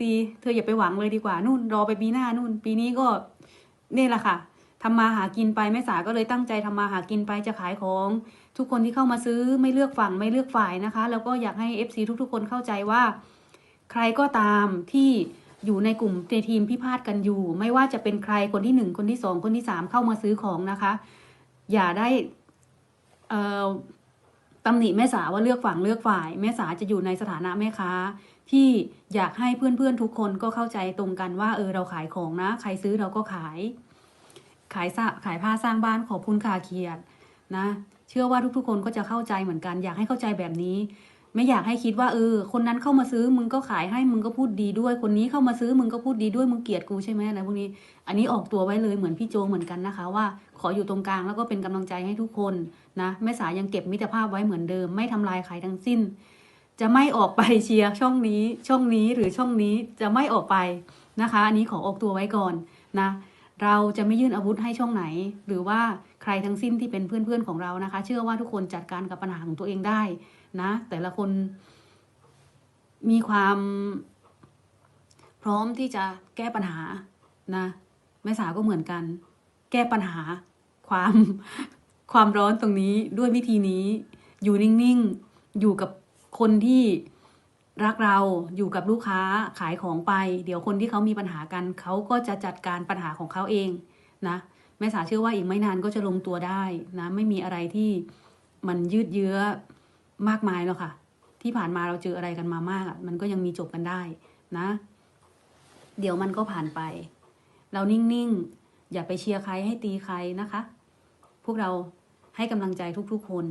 ตีเธออย่าไปหวังเลยดีกว่านู่นรอไปปีหน้านู่น ปีนี้ก็นี่แหละค่ะทำมาหากินไปแม่สาก็เลยตั้งใจทำมาหากินไปจะขายของ ทุกคนที่เข้ามาซื้อไม่เลือกฝั่งไม่เลือกฝ่ายนะคะ แล้วก็อยากให้ FC ทุกๆ คนเข้าใจว่า ใครก็ตามที่อยู่ในกลุ่มในทีมพิพาทกันอยู่ ไม่ว่าจะเป็นใครคนที่หนึ่งคนที่สองคนที่สามเข้ามาซื้อของนะคะ อย่าได้ตำหนิแม่สาว่าเลือกฝั่งเลือกฝ่าย แม่สาจะอยู่ในสถานะแม่ค้า ที่อยากให้เพื่อนๆทุกคนก็เข้าใจตรงกันว่าเออเราขายของนะ ใครซื้อเราก็ขาย ขายขายผ้าสร้างบ้านขอบคุณคาเคียดนะ เชื่อว่าทุกๆ คนก็จะเข้าใจเหมือนกัน อยากให้เข้าใจแบบนี้ ไม่อยากให้คิดว่าเออ คนนั้นเข้ามาซื้อมึงก็ขายให้มึงก็พูดดีด้วย คนนี้เข้ามาซื้อมึงก็พูดดีด้วยมึงเกลียดกูใช่ไหมอะไรพวกนี้ อันนี้ออกตัวไว้เลยเหมือนพี่โจเหมือนกันนะคะ ว่าขออยู่ตรงกลางแล้วก็เป็นกำลังใจให้ทุกคนนะแม่สายังเก็บมิตรภาพไว้เหมือนเดิม ไม่ทำลายใครทั้งสิ้น จะไม่ออกไปเชียร์ช่องนี้ช่องนี้หรือช่องนี้จะไม่ออกไปนะคะ อันนี้ขอออกตัวไว้ก่อนนะ เราจะไม่ยื่นอาวุธให้ช่องไหน หรือว่าใครทั้งสิ้นที่เป็นเพื่อนๆของเรานะคะ เชื่อว่าทุกคนจัดการกับปัญหาของตัวเองได้นะ แต่ละคนมีความพร้อมที่จะแก้ปัญหานะแม่สาวก็เหมือนกัน แก้ปัญหาความความร้อนตรงนี้ด้วยวิธีนี้ อยู่นิ่งๆ อยู่กับ คนที่รักเราอยู่กับลูกค้าขายของไป เดี๋ยวคนที่เขามีปัญหากันเขาก็จะจัดการปัญหาของเขาเองนะแม่สาเชื่อว่าอีกไม่นานก็จะลงตัวได้นะไม่มีอะไรที่มันยืดเยื้อมากมายแล้วค่ะ ที่ผ่านมาเราเจออะไรกันมามากมันก็ยังมีจบกันได้นะ เดี๋ยวมันก็ผ่านไป เรานิ่งๆอย่าไปเชียร์ใครให้ตีใครนะคะ พวกเราให้กำลังใจทุกๆคน